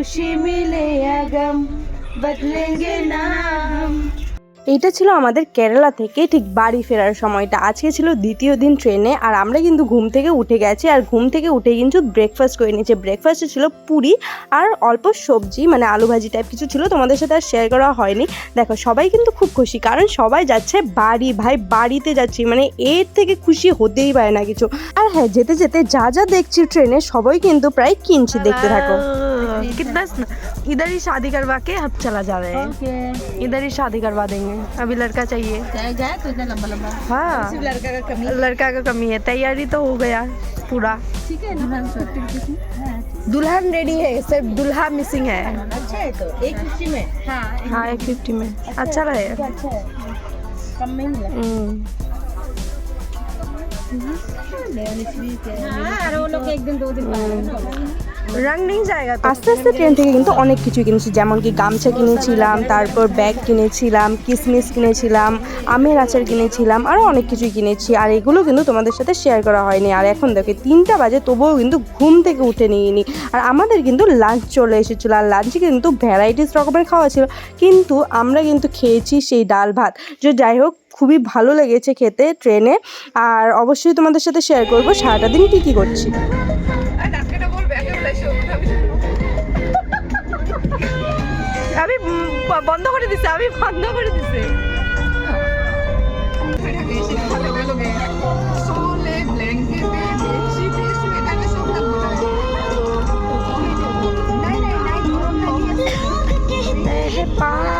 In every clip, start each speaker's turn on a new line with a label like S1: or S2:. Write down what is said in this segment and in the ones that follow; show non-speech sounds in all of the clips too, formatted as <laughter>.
S1: খুশি মিলে আগম বদলেঙ্গে
S2: এইটা ছিল আমাদের কেরালা থেকে ঠিক বাড়ি ফেরার সময়টা। আজকে ছিল দ্বিতীয় দিন ট্রেনে আর আমরা কিন্তু ঘুম থেকে উঠে গেছি আর ঘুম থেকে উঠে কিন্তু ব্রেকফাস্ট করে নিয়েছি। ব্রেকফাস্টে ছিল পুরি আর অল্প সবজি মানে আলু ভাজি টাইপ কিছু ছিল তোমাদের সাথে আর শেয়ার করা হয়নি। দেখো সবাই কিন্তু খুব খুশি কারণ সবাই যাচ্ছে বাড়ি ভাই বাড়িতে যাচ্ছি মানে এর থেকে খুশি হতেই পারে না কিছু। আর হ্যাঁ যেতে যেতে যা যা দেখছি ট্রেনে সবাই কিন্তু প্রায় কিনছি দেখতে থাকো।
S3: कितना इधर ही शादी करवा के हम चला जा रहे हैं। इधर ही शादी करवा देंगे। अभी लड़का चाहिए।
S1: जाए जाए तो इतना लंबा लंबा?
S3: हाँ।
S1: लड़का का कमी
S3: लड़का का कमी है। तैयारी तो हो गया पूरा।
S1: ठीक है दुल्हन
S3: दुल्हन रेडी है सिर्फ़ दुल्हा मिसिंग है।
S1: अच्छा है तो एक खुशी में? हाँ
S3: हाँ एक फिफ्टी में। अच्छा रहेगा
S1: अच्छा है। कम में मिला।
S3: हम्म।
S1: हाँ वो लोग एक दिन दो दिन
S3: রানিং জায়গা
S2: আস্তে আস্তে ট্রেন থেকে কিন্তু অনেক কিছুই কিনেছি, যেমন কি গামছা কিনেছিলাম, তারপর ব্যাগ কিনেছিলাম, কিসমিস কিনেছিলাম, আমের আচার কিনেছিলাম আরও অনেক কিছু কিনেছি। আর এগুলো কিন্তু তোমাদের সাথে শেয়ার করা হয়নি। আর এখন দেখো, তিনটা বাজে, তবুও কিন্তু ঘুম থেকে উঠে নিইনি। আর আমাদের কিন্তু লাঞ্চ চলে এসেছিল, আর লাঞ্চে কিন্তু ভ্যারাইটিস রকমের খাওয়া ছিল। কিন্তু আমরা কিন্তু খেয়েছি সেই ডাল ভাত। যে যাই হোক, খুবই ভালো লেগেছে খেতে ট্রেনে। আর অবশ্যই তোমাদের সাথে শেয়ার করব, সারাটা দিন কী কী করছি।
S3: বন্ধ করে দিছে আমি বন্ধ করে দিছে Bye.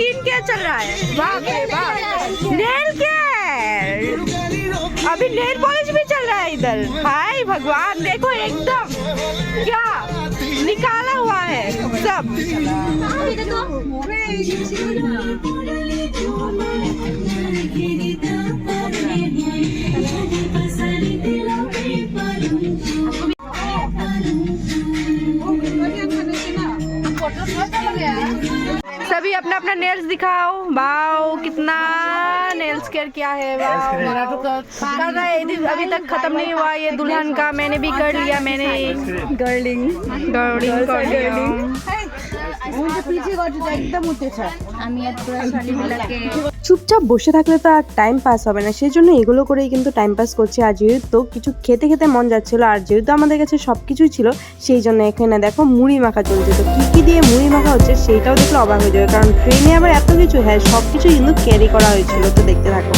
S3: स्किन क्या चल रहा है? बाप रे बाप नेल केयर? अभी नेल पॉलिश भी चल रहा है इधर। हाय भगवान देखो एकदम। क्या? निकाला हुआ है सब। नेल्स दिखाओ। वाओ कितना नेल्स केयर किया है वाओ। अभी तक खत्म नहीं हुआ ये दुल्हन का मैंने भी कर लिया मैंने। गर्लिंग गर्लिंग कर लिया
S1: एकदम उठे छ
S2: চুপচাপ বসে থাকলে তো আর টাইম পাস হবে না। সেই জন্য এগুলো করেই কিন্তু টাইম পাস করছি। আর যেহেতু কিছু খেতে খেতে মন যাচ্ছিল, আর যেহেতু আমাদের কাছে সব কিছুই ছিল, সেই জন্য এখানে দেখো মুড়ি মাখা চলছে। তো কী কী দিয়ে মুড়ি মাখা হচ্ছে সেইটাও দেখলে অবাক হয়ে যাবে। কারণ ট্রেনে আবার এত কিছু হ্যাঁ সব কিছু কিন্তু ক্যারি করা হয়েছিল। তো দেখতে থাকো।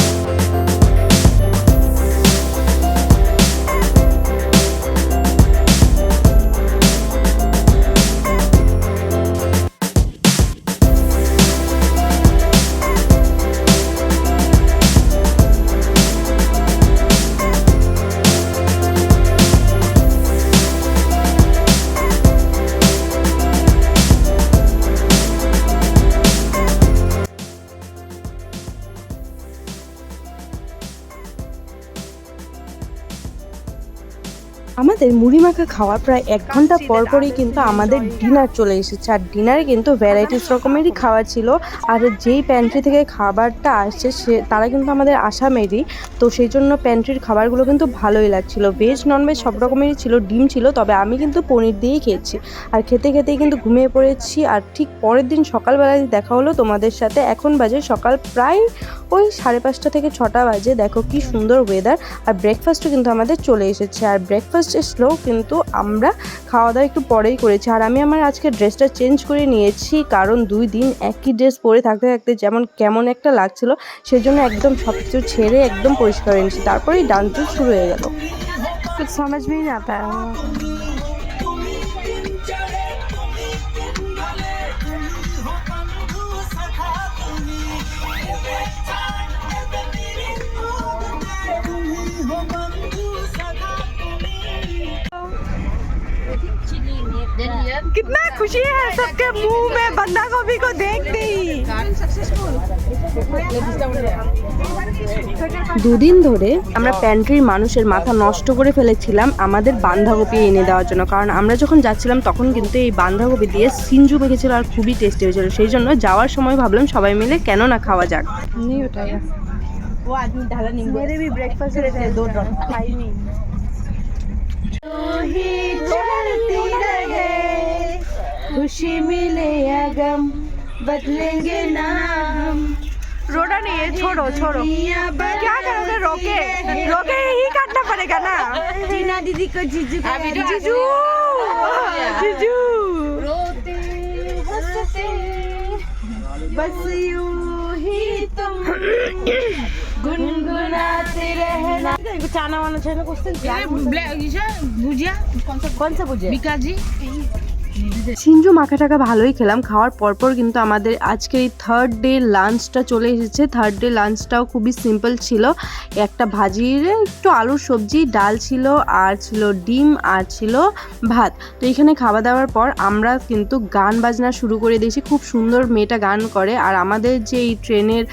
S2: আমাদের মুড়ি মাখা খাওয়ার প্রায় এক ঘণ্টা পর পরই কিন্তু আমাদের ডিনার চলে এসেছে। আর ডিনারে কিন্তু ভ্যারাইটিস রকমেরই <laughs> খাবার ছিল। আর যেই প্যান্ট্রি থেকে খাবারটা আসছে সে তারা কিন্তু আমাদের আসামেরই। তো সেই জন্য প্যান্ট্রির খাবারগুলো কিন্তু ভালোই লাগছিল। ভেজ ননভেজ সব রকমেরই ছিল ডিম ছিল তবে আমি কিন্তু পনির দিয়েই খেয়েছি। আর খেতে খেতেই কিন্তু ঘুমিয়ে পড়েছি। আর ঠিক পরের দিন সকালবেলায় দেখা হলো তোমাদের সাথে। এখন বাজে সকাল প্রায় ওই সাড়ে পাঁচটা থেকে ছটা বাজে। দেখো কি সুন্দর ওয়েদার আর ব্রেকফাস্টও কিন্তু আমাদের চলে এসেছে। আর ব্রেকফাস্ট এসলেও কিন্তু আমরা খাওয়া দাওয়া একটু পরেই করেছি আর আমি আমার আজকে ড্রেসটা চেঞ্জ করে নিয়েছি কারণ দুই দিন একই ড্রেস পরে থাকতে থাকতে যেমন কেমন একটা লাগছিল সেই জন্য একদম সব কিছু ছেড়ে একদম পরিষ্কার হয়ে নিয়েছি তারপরেই ডান্স শুরু হয়ে গেল
S3: कुछ समझ में नहीं आता है कितना खुशी है सबके मुंह में बंदा गोभी को देखते ही
S2: দুদিন ধরে আমরা প্যান্ট্রির মানুষের মাথা নষ্ট করে ফেলেছিলাম আমাদের বাঁধাকপি এনে দেওয়ার জন্য কারণ আমরা যখন যাচ্ছিলাম তখন কিন্তু এই বাঁধাকপি দিয়ে সিঞ্জু মেখেছিল আর খুবই টেস্টি হয়েছিল সেই জন্য যাওয়ার সময় ভাবলাম সবাই মিলে কেন না খাওয়া যাক
S3: वो आदमी ढाला नींबू मेरे भी ब्रेकफास्ट रहते हैं दो ड्रॉप खाई नहीं
S1: ही चलती रहे खुशी मिले या गम बदलेंगे नाम।
S3: रोड़ा नहीं है छोड़ो छोड़ो। क्या करोगे? रोके। रोके ही काटना पड़ेगा ना।
S1: टीना दीदी को जीजू का
S3: जीजू! जीजू!
S1: रोते हँसते बस यूँ ही तुम <clears throat> गुनगुनाते रहना। चाना वाना चाना कुछ
S4: भुजिया
S1: कौन सा बुझे
S4: बिकाजी
S2: সিঞ্জু মাখা টাকা ভালোই খেলাম, খাওয়ার পরপর কিন্তু আমাদের আজকে এই থার্ড ডে লাঞ্চটা চলে এসেছে। থার্ড ডে লাঞ্চটাও খুবই সিম্পল ছিল। একটা ভাজির একটু আলুর সবজি, ডাল ছিল, আর ছিল ডিম, আর ছিল ভাত। তো এখানে খাওয়া দাওয়ার পর আমরা কিন্তু গান বাজনা শুরু করে দিয়েছি। খুব সুন্দর মেয়েটা গান করে। আর আমাদের যে এই ট্রেনের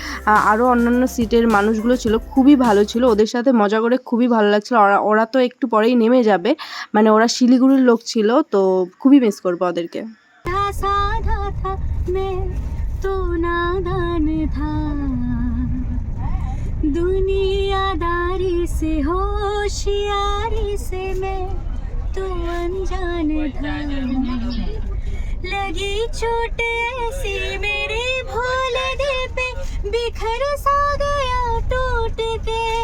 S2: আরও অন্যান্য সিটের মানুষগুলো ছিল, খুবই ভালো ছিল। ওদের সাথে মজা করে খুবই ভালো লাগছিল। ওরা ওরা তো একটু পরেই নেমে যাবে। মানে ওরা শিলিগুড়ির লোক ছিল, তো খুবই মিস করব ওদেরকে
S5: साधा था, मैं नादान था। दुनियादारी से, होशियारी से मैं तो अनजान था। लगी चोट ऐसी मेरे भोले दिल पे, बिखर सा गया टूट के।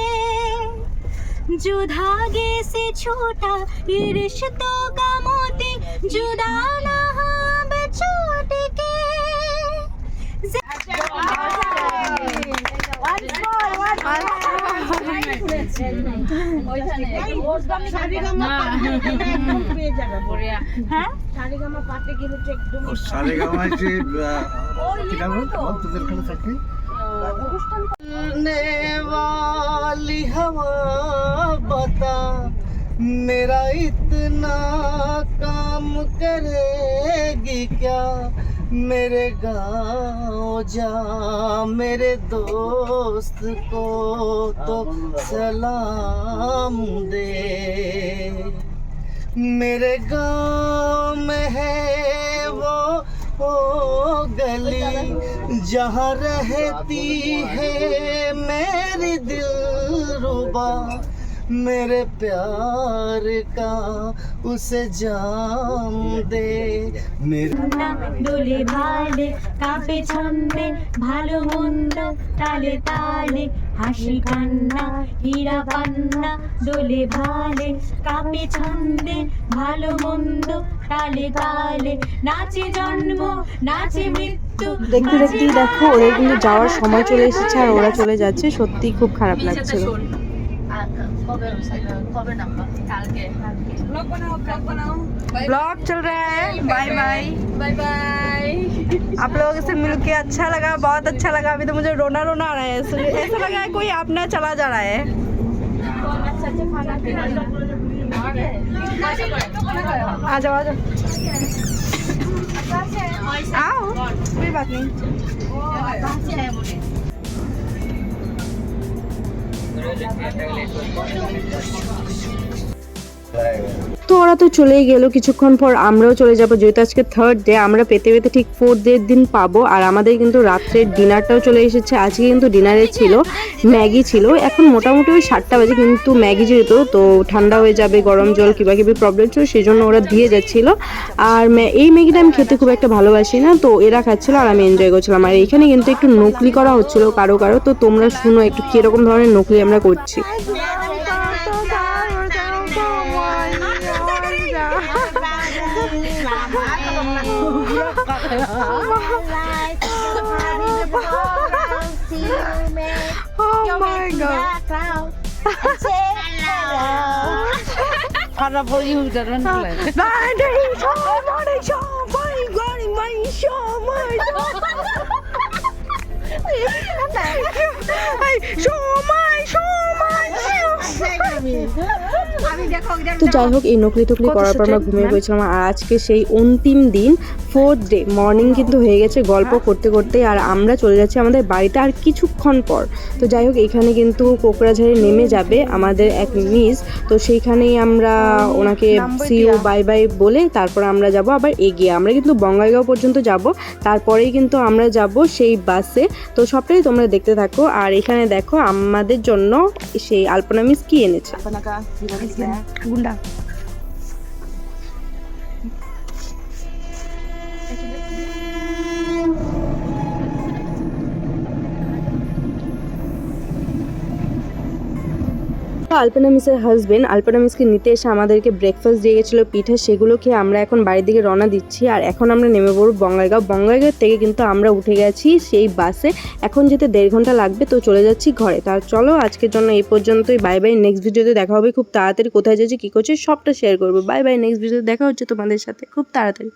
S5: जो धागे से छोटा, ये रिश्तों का जुदा ना हम छूट के
S6: সারেগামায় যে কি मेरा इतना काम करेगी क्या? मेरे गाँव जा, मेरे दोस्त को तो सलाम दे। मेरे गाँव में है वो ओ गली जहाँ रहती है मेरी दिल रुबा मेरे प्यार का उसे जाम दे मेरे
S5: না দোলে ভালে কাপে ছন্দে ভালো মন্দ তালে তালে হাসি কান্না হীরা পান্না দোলে ভালে কাপে ছন্দে ভালো মন্দ তালে তালে নাচে জন্ম নাচে মৃত্যু
S2: দেখতে দেখতেই দেখো ওদের কিন্তু যাওয়ার সময় চলে এসেছে আর ওরা চলে যাচ্ছে সত্যি খুব খারাপ লাগছিল
S3: ब्लॉग चल रहा है बाय बाय बाय बाय आप लोगों से मिलके अच्छा लगा बहुत अच्छा लगा अभी तो मुझे रोना रोना आ रहा है ऐसा ऐसा लगा है कोई अपना चला जा रहा है आ जाओ आ जाओ आओ कोई बात नहीं Thank you.
S2: তো ওরা তো চলেই গেল। কিছুক্ষণ পর আমরাও চলে যাব। যেহেতু আজকে থার্ড ডে আমরা পেতে পেতে ঠিক ফোর্থ ডে দিন পাবো। আর আমাদের কিন্তু রাত্রের ডিনারটাও চলে এসেছে। আজকে কিন্তু ডিনারে ছিল, ম্যাগি ছিল। এখন মোটামুটি ওই সাতটা বাজে, কিন্তু ম্যাগি যেহেতু, তো ঠান্ডা হয়ে যাবে, গরম জল কিবা কিবি প্রবলেম ছিল সেই জন্য ওরা দিয়ে যাচ্ছিল। আর এই ম্যাগিটা আমি খেতে খুব একটা ভালোবাসি না, তো এরা খাচ্ছিলো আর আমি এনজয় করছিলাম। আর এইখানে কিন্তু একটু নকলি করা হচ্ছিল কারও কারও, তো তোমরা শুনো একটু কীরকম ধরনের নকলি আমরা করছি।
S3: go. Para po yung ganun lang. Banding siya, banding siya, banding siya, banding siya.
S2: তো যাই হোক এই নকলি টকলি করার পর আমরা ঘুমিয়ে পড়েছিলাম আর আজকে সেই অন্তিম দিন ফোর্থ ডে মর্নিং কিন্তু হয়ে গেছে গল্প করতে করতে আর আমরা চলে যাচ্ছি আমাদের বাড়িতে আর কিছুক্ষণ পর। তো যাই হোক এখানে কিন্তু কোকরাঝাড়ে নেমে যাবে আমাদের এক মিস তো সেইখানেই আমরা ওনাকে সিও বাই বাই বলে তারপর আমরা যাব আবার এগিয়ে। আমরা কিন্তু বঙ্গাইগাঁও পর্যন্ত যাব। তারপরেই কিন্তু আমরা যাব সেই বাসে তো সবটাই তোমরা দেখতে থাকো। আর এখানে দেখো আমাদের জন্য সেই আলপনা মিস কি এনেছে?
S3: গুন্ডা।
S2: আলপনা মিসের হাজবেন্ড আলপনা মিসকে নিতে এসে আমাদেরকে ব্রেকফাস্ট দিয়ে গেছিল, পিঠা সেগুলো খেয়ে আমরা এখন বাড়ির দিকে রওনা দিচ্ছি। আর এখন আমরা নেমে পড়ব বঙ্গাইগাঁও। বঙ্গাইগাঁও থেকে কিন্তু আমরা উঠে গেছি সেই বাসে এখন যেতে দেড় ঘণ্টা লাগবে, তো চলে যাচ্ছি ঘরে। তার চলো আজকের জন্য এই পর্যন্তই। বাই বাই নেক্সট ভিডিওতে দেখা হবে। খুব তাড়াতাড়ি কোথায় যাচ্ছি, কী করছি, সবটা শেয়ার করব। বাই বাই নেক্সট ভিডিওতে দেখা হচ্ছে তোমাদের সাথে। খুব তাড়াতাড়ি।